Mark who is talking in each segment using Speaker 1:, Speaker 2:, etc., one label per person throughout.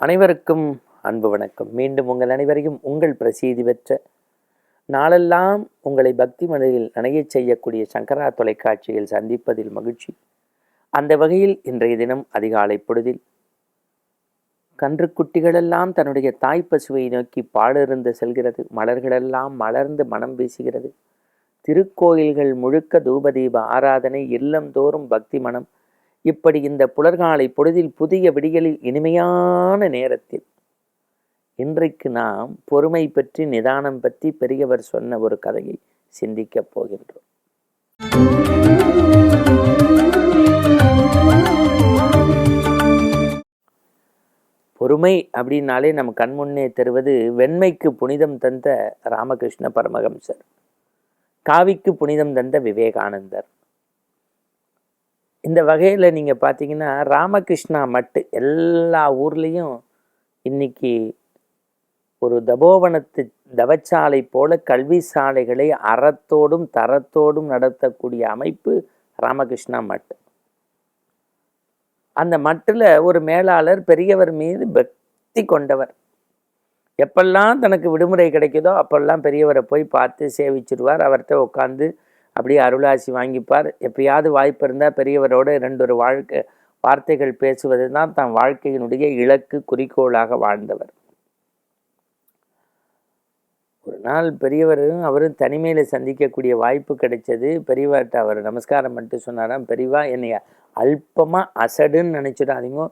Speaker 1: அனைவருக்கும் அன்பு வணக்கம். மீண்டும் உங்கள் அனைவரையும் உங்கள் பிரசீதி பெற்ற நாளெல்லாம் உங்களை பக்தி மனதில் நனையச் செய்யக்கூடிய சங்கரா தொலைக்காட்சியில் சந்திப்பதில் மகிழ்ச்சி. அந்த வகையில் இன்றைய தினம் அதிகாலை பொழுதில் கன்றுக்குட்டிகளெல்லாம் தன்னுடைய தாய் பசுவை நோக்கி பாடிருந்து செல்கிறது. மலர்களெல்லாம் மலர்ந்து மனம் வீசுகிறது. திருக்கோயில்கள் முழுக்க தூபதீப ஆராதனை இல்லம் தோறும் பக்தி மனம் இப்படி இந்த புலர்காலை பொழுதில் புதிய விடியலில் இனிமையான நேரத்தில் இன்றைக்கு நாம் பொறுமை பற்றி நிதானம் பற்றி பெரியவர் சொன்ன ஒரு கதையை சிந்திக்கப் போகின்றோம். பொறுமை அப்படின்னாலே நம் கண்முன்னே தருவது வெண்மைக்கு புனிதம் தந்த ராமகிருஷ்ண பரமஹம்சர் காவிக்கு புனிதம் தந்த விவேகானந்தர். இந்த வகையில் நீங்கள் பார்த்தீங்கன்னா ராமகிருஷ்ணா மட்டு எல்லா ஊர்லேயும் இன்னைக்கு ஒரு தபோவனத்து தவச்சாலை போல கல்வி சாலைகளை அறத்தோடும் தரத்தோடும் நடத்தக்கூடிய அமைப்பு ராமகிருஷ்ணா மட்டு. அந்த மட்டில் ஒரு மேலாளர் பெரியவர் மீது பக்தி கொண்டவர். எப்பெல்லாம் தனக்கு விடுமுறை கிடைக்குதோ அப்பெல்லாம் பெரியவரை போய் பார்த்து சேவிச்சிடுவார் அவர்கிட்ட உட்காந்து அப்படியே அருளாசி வாங்கிப்பார். எப்பயாவது வாய்ப்பு இருந்தால் பெரியவரோட ரெண்டொரு வாழ்க்கை வார்த்தைகள் பேசுவது தான் தன் வாழ்க்கையினுடைய இலக்கு குறிக்கோளாக வாழ்ந்தவர். ஒரு நாள் பெரியவரும் அவரும் தனிமையில் சந்திக்கக்கூடிய வாய்ப்பு கிடைச்சது. பெரியவர்கிட்ட அவர் நமஸ்காரம் பண்ணிட்டு சொன்னாராம் பெரியவா என்னை அல்பமாக அசடுன்னு நினச்சிடாதீங்க.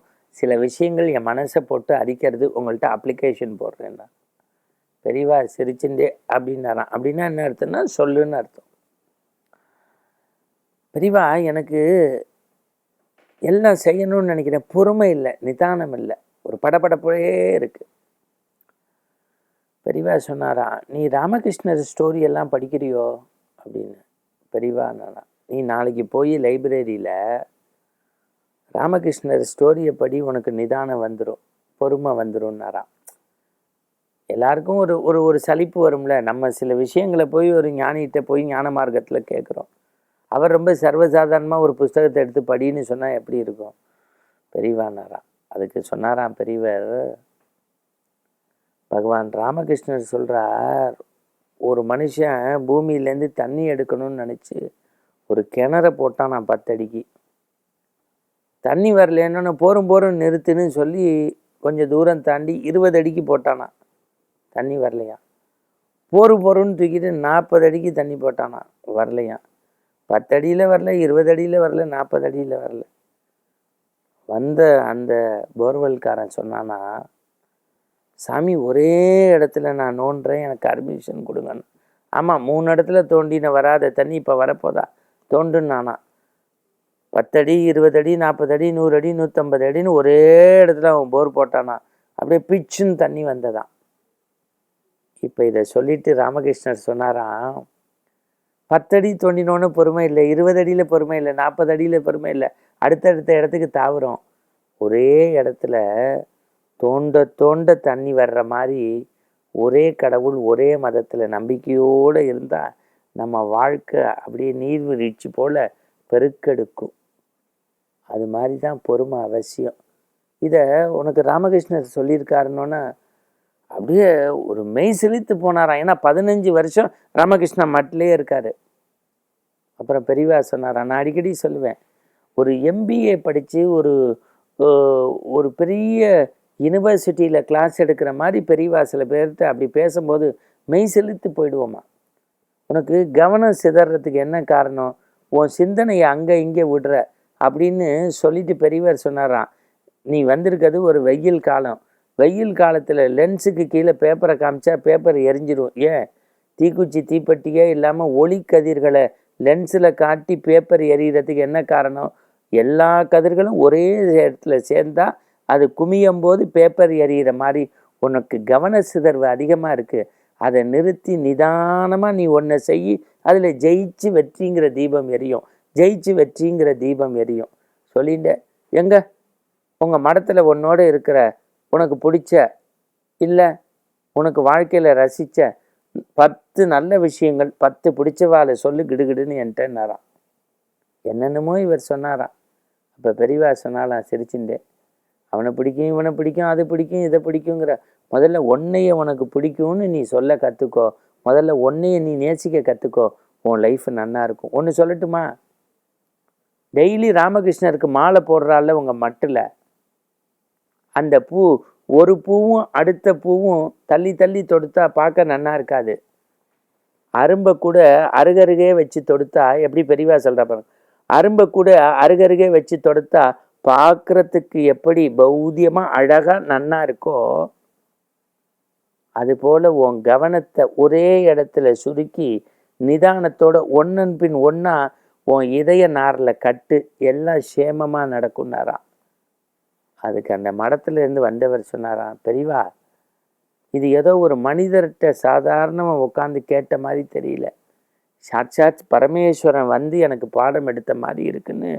Speaker 1: சில விஷயங்கள் என் மனசை போட்டு அரிக்கிறது உங்கள்கிட்ட அப்ளிகேஷன் போடுறேன்னா பெரியவா சிரிச்சுண்டே அப்படின்னாராம். அப்படின்னா என்ன அர்த்தம்னா சொல்லுன்னு அர்த்தம். பெரியவா எனக்கு எல்லாம் செய்யணும்னு நினைக்கிறேன் பொறுமை இல்லை நிதானம் இல்லை. ஒரு படபடப்பே இருக்குது பெரியவா சொன்னாரா நீ ராமகிருஷ்ணர் ஸ்டோரி எல்லாம் படிக்கிறியோ? அப்படின்னு. பெரியவா நானா நீ நாளைக்கு போய் லைப்ரரியில் ராமகிருஷ்ணர் ஸ்டோரியை படி உனக்கு நிதானம் வந்துடும் பொறுமை வந்துடும்னாரா எல்லாருக்கும் ஒரு ஒரு ஒரு சலிப்பு வரும்ல. நம்ம சில விஷயங்களை போய் ஒரு ஞானிகிட்ட போய் ஞான மார்க்கத்தில் கேட்குறோம் அவர் ரொம்ப சர்வசாதாரணமாக ஒரு புஸ்தகத்தை எடுத்து படின்னு சொன்னால் எப்படி இருக்கும்? பெரியவானாரா அதுக்கு சொன்னாராம் பெரியவர். பகவான் ராமகிருஷ்ணர் சொல்கிறார் ஒரு மனுஷன் பூமியிலேருந்து தண்ணி எடுக்கணும்னு நினச்சி ஒரு கிணற போட்டான் நான் பத்தடிக்கு தண்ணி வரலன்னு போரும் போரும் நிறுத்துன்னு சொல்லி கொஞ்சம் தூரம் தாண்டி இருபது அடிக்கு போட்டானா தண்ணி வரலையா போரும் போருன்னு தூக்கிட்டு நாற்பது அடிக்கு தண்ணி போட்டானா வரலையா பத்து அடியில் வரல இருபது அடியில் வரல நாற்பது அடியில் வரல. வந்த அந்த போர்வெல்காரன் சொன்னான்னா சாமி ஒரே இடத்துல நான் நோண்டுறேன் எனக்கு அட்மிஷன் கொடுங்கன்னு. ஆமாம் மூணு இடத்துல தோண்டின வராத தண்ணி இப்போ வரப்போதா? தோண்டுன்னானா. பத்தடி இருபது அடி நாற்பது அடி நூறு அடி நூற்றம்பது அடின்னு ஒரே இடத்துல அவன் போர் போட்டானா? அப்படியே பிச்சுன்னு தண்ணி வந்ததான் இப்போ இதை சொல்லிட்டு ராமகிருஷ்ணர் சொன்னாராம் பத்தடி தோண்டினோன்னு பொறுமை இல்லை இருபது அடியில் பொறுமை இல்லை நாற்பது அடியில் பொறுமை இல்லை. அடுத்தடுத்த இடத்துக்கு தாவுறோம். ஒரே இடத்துல தோண்ட தோண்ட தண்ணி வர்ற மாதிரி ஒரே கடவுள் ஒரே மதத்தில் நம்பிக்கையோடு இருந்தால் நம்ம வாழ்க்கை அப்படியே நீர்வீழ்ச்சி போல் பெருக்கெடுக்கும். அது மாதிரி தான் பொறுமை அவசியம். இதை உனக்கு ராமகிருஷ்ணர் சொல்லியிருக்காருன்னொன்னே அப்படியே ஒரு மெய் செழித்து போனாராம் ஏன்னா பதினஞ்சு வருஷம் ராமகிருஷ்ணா மட்டிலே இருக்கார். அப்புறம் பெரியவா சொன்னாராம் நான் அடிக்கடி சொல்லுவேன் ஒரு எம்பிஏ படித்து ஒரு ஒரு பெரிய யூனிவர்சிட்டியில் கிளாஸ் எடுக்கிற மாதிரி பெரியவா சில பேர்கிட்ட அப்படி பேசும்போது மெய் செலுத்து போயிடுவோமா? உனக்கு கவனம் சிதறதுக்கு என்ன காரணம்? உன் சிந்தனையை அங்கே இங்கே விடுற அப்படின்னு சொல்லிட்டு பெரியவர் சொன்னாராம். நீ வந்திருக்கிறது ஒரு வெயில் காலம். வெயில் காலத்தில் லென்ஸுக்கு கீழே பேப்பரை காமிச்சா பேப்பர் எரிஞ்சிடும் ஏன்? தீக்குச்சி தீப்பெட்டியே இல்லாமல் ஒளி கதிர்களை லென்ஸில் காட்டி பேப்பர் எரியறதுக்கு என்ன காரணம்? எல்லா கதிர்களும் ஒரே இடத்துல சேர்ந்தால் அது குமியும் போது பேப்பர் எரியிற மாதிரி உனக்கு கவன சிதர்வு அதிகமாக இருக்குது அதை நிறுத்தி நிதானமாக நீ ஒன்றை செய் அதில் ஜெயிச்சு வெற்றிங்கிற தீபம் எரியும். ஜெயிச்சு வெற்றிங்கிற தீபம் எரியும். சொல்லிட்ட எங்க? உங்கள் மடத்தில் உன்னோட இருக்கிற உனக்கு பிடிச்ச இல்லை உனக்கு வாழ்க்கையில் ரசித்த பத்து நல்ல விஷயங்கள் பத்து பிடிச்சவாளை சொல்லு கிடுகிடுன்னு என்கிட்டனாராம் என்னென்னமோ இவர் சொன்னாராம். அப்போ பெரியவா சொன்னாலாம் சிரிச்சுட்டே அவனை பிடிக்கும் இவனை பிடிக்கும் அது பிடிக்கும் இதை பிடிக்குங்கிற. முதல்ல ஒன்னைய உனக்கு பிடிக்கும்னு நீ சொல்ல கற்றுக்கோ முதல்ல ஒன்னைய நீ நேசிக்க கற்றுக்கோ உன் லைஃப் நல்லாயிருக்கும் இருக்கும். ஒன்று சொல்லட்டுமா? டெய்லி ராமகிருஷ்ணருக்கு மாலை போடுறால உங்கள் மட்டில் அந்த பூ ஒரு பூவும் அடுத்த பூவும் தள்ளி தள்ளி தொடுத்தா பார்க்க நன்னா இருக்காது. அரும்பை கூட அருகருகே வச்சு தொடுத்தா எப்படி பெரியவா சொல்கிறா பாருங்க. அரும்பை கூட அருகருகே வச்சு தொடுத்தா பார்க்குறதுக்கு எப்படி பௌத்தியமாக அழகாக நன்னா இருக்கோ அதுபோல் உன் கவனத்தை ஒரே இடத்துல சுருக்கி நிதானத்தோட ஒன்றன் பின் ஒன்றா உன் இதய நாரில் கட்டு எல்லாம் சேமமாக நடக்கும்னாராம். அதுக்கு அந்த மடத்துலேருந்து வந்தவர் சொன்னாராம் பெரியவா இது ஏதோ ஒரு மனிதர்கிட்ட சாதாரணமாக உட்காந்து கேட்ட மாதிரி தெரியல. சாட்சாத் பரமேஸ்வரன் வந்து எனக்கு பாடம் எடுத்த மாதிரி இருக்குன்னு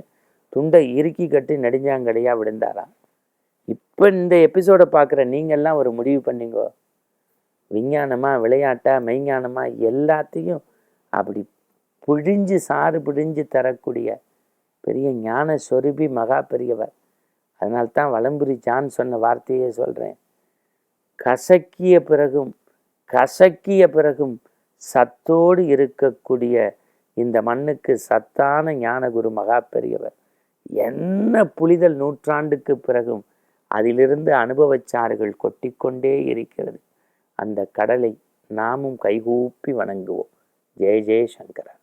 Speaker 1: துண்டை இறுக்கி கட்டி நெடுஞ்சாங்கடையாக விழுந்தாராம். இப்போ இந்த எபிசோடை பார்க்குற நீங்கள்லாம் ஒரு முடிவு பண்ணிங்கோ. விஞ்ஞானமாக விளையாட்டா மெய்ஞானமாக எல்லாத்தையும் அப்படி பிழிஞ்சு சாறு பிழிஞ்சு தரக்கூடிய பெரிய ஞான சொருபி மகா பெரியவர். அதனால்தான் வலம்புரி ஜான் சொன்ன வார்த்தையே சொல்கிறேன் கசக்கிய பிறகும் கசக்கிய பிறகும் சத்தோடு இருக்கக்கூடிய இந்த மண்ணுக்கு சத்தான ஞானகுரு மகா பெரியவர் என்ன புலிதல் நூற்றாண்டுக்கு பிறகும் அதிலிருந்து அனுபவச்சாறுகள் கொட்டிக்கொண்டே இருக்கிறது. அந்த கடலை நாமும் கைகூப்பி வணங்குவோம். ஜெய ஜெய சங்கரா